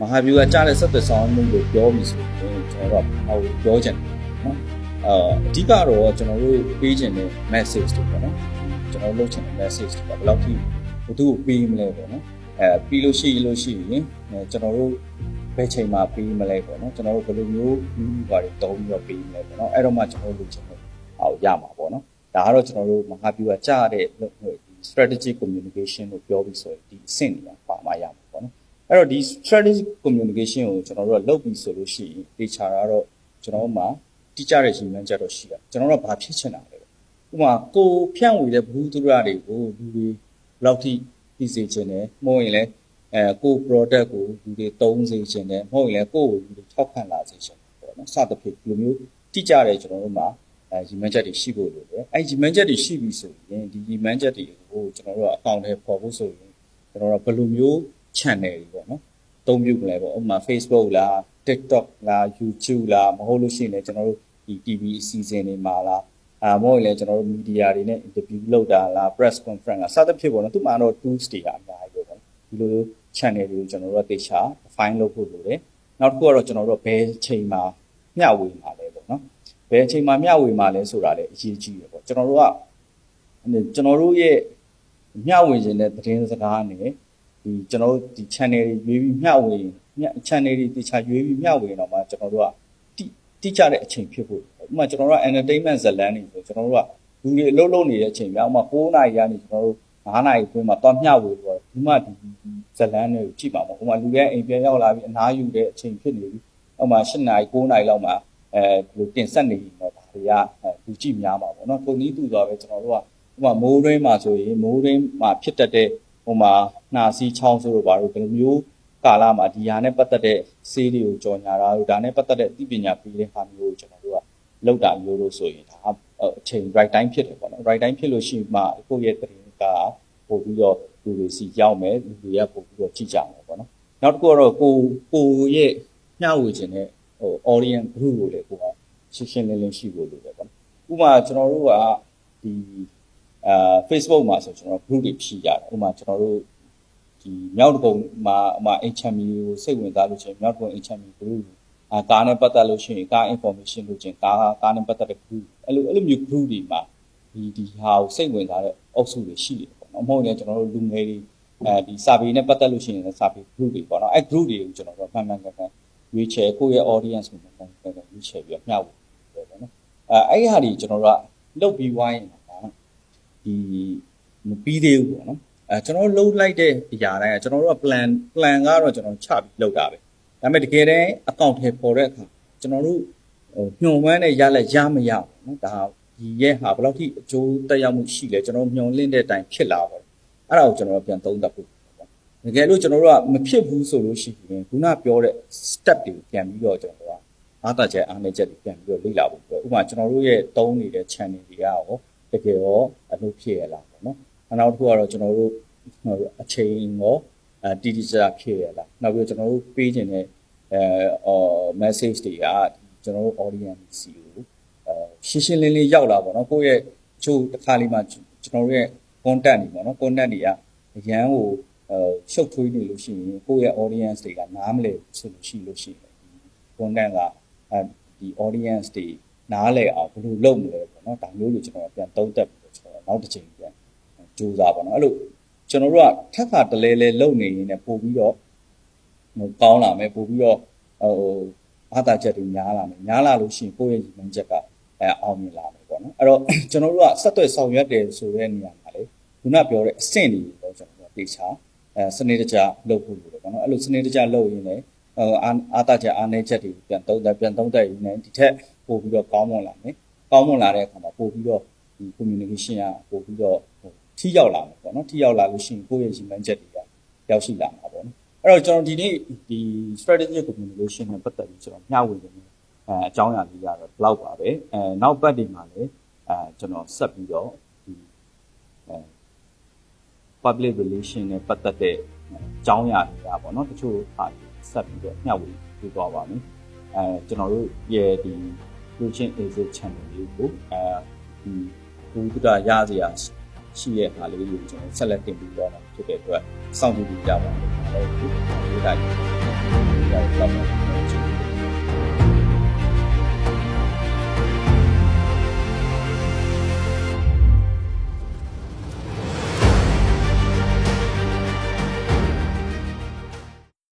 မဟာဗျူကကြားတဲ့ဆက်သွယ်ဆောင်မှုကိုပြောပြီးဆိုရင်ကျွန်တော်တို့ကဟောပြောချင်တယ်နော်အာအဓိကတော့ကျွန်တော်တို့ပေးချင်တဲ့ message တွေပေါ့နော်ကျွန်တော်လုပ်ချင်တဲ့ message တွေပေါ့ဘယ်လောက်ထိဘယ်သူ့ကိုပေးမလဲပေါ့နော်အဲပြီးလို့ရှိရင်လို့ရှိရင်အဲကျွန်တော်တို့ဘယ်ချိန်မှာပေးမလဲပေါ့နော်ကျွန်တော်တို့ဘယ်လိုမျိုးဒီဘာတွေတုံးပြီးတော့ပေးမလဲပေါ့နော်အဲ့တော့မှကျွန်တော်တို့လုပ်ချင်တဲ့ဟောရမှာပေါ့နော်ဒါကတော့ကျွန်တော်တို့မဟာဗျူကကြားတဲ့ strategic communication ကိုပြောပြီးဆိုရင်ဒီအဆင့်တွေကပါမှရမှာပေါ့နော် အဲ့တော့ဒီ strategic communication ကိုကျွန်တော်တို့ကလုပ်ပြီးဆိုလို့ရှိရင်တေချာတာတော့ကျွန်တော်တို့မှာတိကျတဲ့ရည်မှန်းချက်တော့ရှိတာကျွန်တော်တို့ကဘာဖြစ်ချင်တာလဲဥပမာကိုဖြန့်ဝေတဲ့ဘူးသူရတွေကိုလူတွေဘယ်လောက်ထိသိစေချင်တယ်မဟုတ်ရင်လည်းအဲကို product ကိုလူတွေသုံးစေချင်တယ်မဟုတ်ရင်လည်းကိုကိုလူတွေထောက်ခံလာစေချင်တယ်ပေါ့နော်စသဖြင့်ဒီလိုမျိုးတိကျတဲ့ကျွန်တော်တို့မှာအဲရည်မှန်းချက်တွေရှိဖို့လိုတယ်အဲရည်မှန်းချက်တွေရှိပြီဆိုရင်ဒီရည်မှန်းချက်တွေကိုကျွန်တော်တို့ကအကောင့်ထဲပေါ်ဖို့ဆိုရင်ကျွန်တော်တို့ကဘယ်လိုမျိုး channel တွေပေါ့နော်အသုံးပြုမလဲပေါ့ဥပမာ Facebook လား TikTok လား YouTube လားမဟုတ်လို့ရှိရင်လည်းကျွန်တော်တို့ဒီ TV အစီအစဉ်တွေမှာလားအာမဟုတ်ရင်လည်းကျွန်တော်တို့ media တွေနဲ့ interview လုပ်တာလား press conference လားစသဖြင့်ပေါ့နော်သူမှတော့ tools တွေကအများကြီးပဲပေါ့ဒီလို channel တွေကိုကျွန်တော်တို့ကတေချာ define လုပ်ဖို့လိုတယ်နောက်တစ်ခုကတော့ကျွန်တော်တို့ဘယ်ချိန်မှာမျှဝေမှာလဲပေါ့နော်ဘယ်ချိန်မှာမျှဝေမှာလဲဆိုတာလည်းအရေးကြီးတယ်ပေါ့ကျွန်တော်တို့ကကျွန်တော်တို့ရဲ့မျှဝေခြင်းတဲ့သတင်းစကားနဲ့ ဒီကျွန်တော်တို့ဒီ channel တွေရွေးပြီးမျှဝေမျှ channel တွေတေချာရွေးပြီးမျှဝေတော့မှကျွန်တော်တို့ကတိတိကျတဲ့အချိန်ဖြစ်ဖို့ဥပမာကျွန်တော်တို့က entertainment ဇလန်းတွေဆိုကျွန်တော်တို့ကလူတွေအလုပ်လုပ်နေတဲ့အချိန်ပြဥပမာ9နာရီကနေကျွန်တော်တို့9နာရီအတွင်းမှာတော့မျှဝေတော့ဒီမှဒီဇလန်းတွေကိုကြည့်ပါမယ်ဥပမာလူရဲ့အိမ်ပြန်ရောက်လာပြီးအနားယူတဲ့အချိန်ဖြစ်နေပြီဥပမာ10နာရီ9နာရီလောက်မှာအဲဒီလိုတင်ဆက်နေရင်တော့ဒါတွေကလူကြည့်များမှာပေါ့နော်ကိုနည်းတူသွားပဲကျွန်တော်တို့ကဥပမာမိုးရင်းမှာဆိုရင်မိုးရင်းမှာဖြစ်တတ်တဲ့ဟိုမှာ နှာစီးချောင်းဆိုတော့ဘာလို့ဘယ်လိုမျိုးကာလမှာဒီဟာနဲ့ပတ်သက်တဲ့ဆေးတွေကိုကြော်ညာတာတို့ဒါနဲ့ပတ်သက်တဲ့အသိပညာပေးတဲ့ဟာမျိုးကိုကျွန်တော်တို့ကလောက်တာမျိုးလို့ဆိုရင်ဒါအချိန် right time ဖြစ်တယ်ပေါ့နော် right time ဖြစ်လို့ရှိမှကိုယ့်ရဲ့တရင်ကပို့ပြီးတော့လူတွေစီရောက်မယ်လူတွေကပို့ပြီးတော့ကြည့်ကြမယ်ပေါ့နော်နောက်တစ်ခုကတော့ကိုကိုရဲ့မျှဝေခြင်းနဲ့ဟို audience group ကိုလည်းကိုကရှင်းရှင်းလင်းလင်းရှိဖို့လိုတယ်ပေါ့နော်ဥပမာကျွန်တော်တို့ကဒီအာ Facebook မှာဆိုကျွန်တော် group တွေဖြည့်ရတယ်ဥပမာကျွန်တော်တို့ ဒီမြောက်တကုံမှာအမ HME ကိုစိတ်ဝင်စားလို့ချင်းမြောက်တကုံ HME group အာကားနဲ့ပတ်သက်လို့ရှိရင်ကား information လို့ချင်းကားကားနဲ့ပတ်သက်တဲ့ group အဲ့လိုအဲ့လိုမျိုး group တွေမှာဒီဒီဟာကိုစိတ်ဝင်စားတဲ့အုပ်စုတွေရှိတယ်ပေါ့နော်မဟုတ်ရင်ကျွန်တော်တို့လူငယ်တွေအဲဒီ survey နဲ့ပတ်သက်လို့ရှိရင် survey group တွေပေါ့နော်အဲ့ group တွေကိုကျွန်တော်တို့မှန်မှန်ကန်ကန်ရွေးချယ်ကိုယ့်ရဲ့ audience ကိုမှန်မှန်ကန်ကန်ရွေးချယ်ပြီးတော့မျှဝေတယ်ပေါ့နော်အဲအဲ့ဒီဟာတွေကျွန်တော်တို့ကလုတ်ပြီးဝိုင်းနေတာဒီမပြီးသေးဘူးပေါ့နော် အဲကျွန်တော်တို့လှုပ်လိုက်တဲ့အရာတိုင်းကကျွန်တော်တို့က plan plan ကတော့ကျွန်တော်ချပြီးလှုပ်တာပဲဒါပေမဲ့တကယ်တမ်းအကောင့်ထဲပေါ်တဲ့အခါကျွန်တော်တို့ဟိုညှို့ဝမ်းနဲ့ရလက်ရမရဘူးနော်ဒါဒီရဲ့ဟာဘယ်လောက်ထိအကျိုးတက်ရောက်မှုရှိလဲကျွန်တော်ညှို့လင့်တဲ့အတိုင်းဖြစ်လာပါအဲ့ဒါကိုကျွန်တော်ပြန်သုံးသပ်ဖို့တကယ်လို့ကျွန်တော်တို့ကမဖြစ်ဘူးဆိုလို့ရှိရင်ခုနပြောတဲ့ step တွေကိုပြန်ပြီးတော့ကျွန်တော်တို့ကအားသာချက်အားနည်းချက်တွေပြန်ပြီးတော့လေ့လာဖို့ပြောဥပမာကျွန်တော်တို့ရဲ့တုံးနေတဲ့ channel တွေကရောတကယ်ရောအလုပ်ဖြစ်ရလားပေါ့နော် နောက်တစ်ခုကတော့ကျွန်တော်တို့အချိန်ရောအတီတီကျဖြစ်ရလားနောက်ပြီးတော့ကျွန်တော်တို့ပေးခြင်းတဲ့အဲအော် message တွေကကျွန်တော်တို့ audience စီကိုအဲရှင်းရှင်းလင်းလင်းရောက်လာပေါ့နော်ကိုယ့်ရဲ့ချို့တစ်ခါလေးမှကျွန်တော်တို့ရဲ့ content တွေပေါ့နော် content တွေကအရန်ကိုအဲရှုပ်ထွေးနေလို့ရှိရင်ကိုယ့်ရဲ့ audience တွေကနားမလည်ဆိုလို့ရှိလို့ရှိရင်ဒီ content ကအဲဒီ audience တွေနားလည်အောင်ဘယ်လိုလုပ်မလဲပေါ့နော်ဒါမျိုးကိုကျွန်တော်ပြန်သုံးသပ်ပြီးတော့ကျွန်တော်နောက်တစ်ချိန်ပြန် ကြိုးစားပါတော့အဲ့လိုကျွန်တော်တို့ကထက်ခါတလဲလဲလုပ်နေရင်လည်းပို့ပြီးတော့ဟိုကောင်းလာမယ်ပို့ပြီးတော့ဟိုအားသာချက်တွေများလာမယ်များလာလို့ရှိရင်ကိုယ့်ရဲ့ရည်မှန်းချက်ကအဲအောင်မြင်လာမယ်ပေါ့နော်အဲ့တော့ကျွန်တော်တို့ကဆက်သွယ်ဆောင်ရွက်တယ်ဆိုတဲ့နေရာမှာလေခုနပြောတဲ့အဆင့်တွေတော့ကျွန်တော်တို့တေချာအဲစနစ်တကျလုပ်ဖို့လိုတယ်ပေါ့နော်အဲ့လိုစနစ်တကျလုပ်ရင်းလည်းဟိုအားသာချက်အားနည်းချက်တွေပြန်သုံးသပ်ပြန်သုံးသပ်ရင်းနဲ့ဒီထက်ပို့ပြီးတော့ကောင်းမွန်လာမယ်ကောင်းမွန်လာတဲ့အခါမှာပို့ပြီးတော့ဒီ communication ကပို့ပြီးတော့ဟို ထိရောက်လာမှာပေါ့နော်ထိရောက်လာလို့ရှိရင်ကိုယ့်ရဲ့ရည်မှန်းချက်တွေကရောက်ရှိလာမှာပေါ့နော်အဲ့တော့ကျွန်တော်ဒီနေ့ဒီ strategic communication နဲ့ပတ်သက်ပြီးကျွန်တော်မျှဝေနေတယ်အဲအကြောင်းအရာလေးရတော့ဘလောက်ပါပဲအဲနောက်ပတ်တွေမှာလည်းအဲကျွန်တော်ဆက်ပြီးတော့ဒီအဲ public relation နဲ့ပတ်သက်တဲ့အကြောင်းအရာတွေကပေါ့နော်တချို့ဟာဆက်ပြီးတော့မျှဝေပြသွားပါမယ်အဲကျွန်တော်တို့ရဲ့ဒီ Coaching Exit Channel လေးကိုအဲဒီဘူဒ္ဓရစရာ ရှိတဲ့ဟာလေးကိုကျွန်တော်ဆက်လက်တင်ပြတော့မှာဖြစ်တဲ့အတွက်စောင့်ကြည့်ကြပါဦး။ဟုတ်ကဲ့။ဒီတိုင်းရတယ်လောက်ပါ